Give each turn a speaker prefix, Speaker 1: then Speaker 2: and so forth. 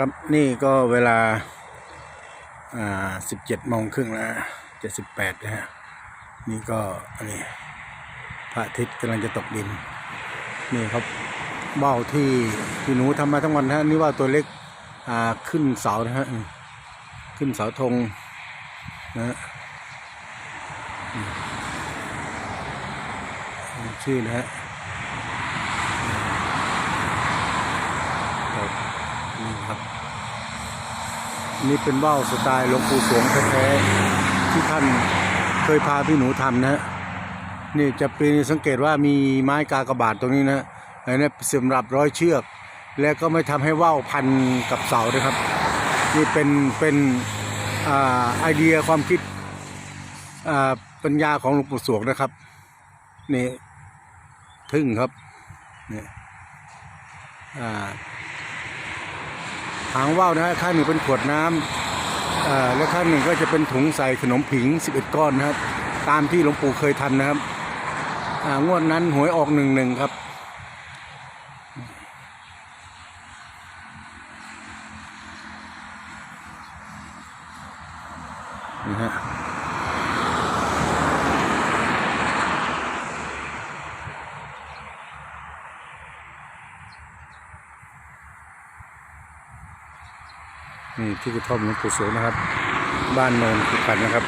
Speaker 1: ครับนี่ก็เวลาอ่าสิบเจ็ดโมงครึ่งแล้วเจ็ดสิบแปดนะฮะนี่ก็อันนี้พระอาทิตย์กำลังจะตกดิน นี่ครับเบ้าที่ที่หนูทำมาทั้งวันนะฮะนี่ว่าตัวเล็กอ่าขึ้นเสานะฮะขึ้นเสาธงนะฮะชื่อนะฮะครับนี่ครับ นี่เป็นเบ้าสไตล์หลวงปู่สวงแท้ๆที่ท่านเคยพาพี่หนูทำนะฮะนี่จะเป็นสังเกตว่ามีไม้กากบาทตรงนี้นะอันนี้สำหรับร้อยเชือก แล้วก็ไม่ทำให้ว่าวพันกับเสาด้วยครับ นี่เป็นเป็นอไอเดียความคิดปัญญาของหลวงปู่สวงนะครับนี่ทึ่งครับนี่อ่า หางว่าวนะฮะข้างหนึ่งเป็นขวดน้ำเอ่อและข้างหนึ่งก็จะเป็นถุงใส่ขนมผิง 11 ก้อนนะครับ ตามที่หลวงปู่เคยทำนะครับอ่างวดนั้นหวยออกหนึ่งหนึ่งครับนะฮะ นี่ที่กระท่อมหลวงปู่สวงนะครับ บ้านโนนขุขันนะครับ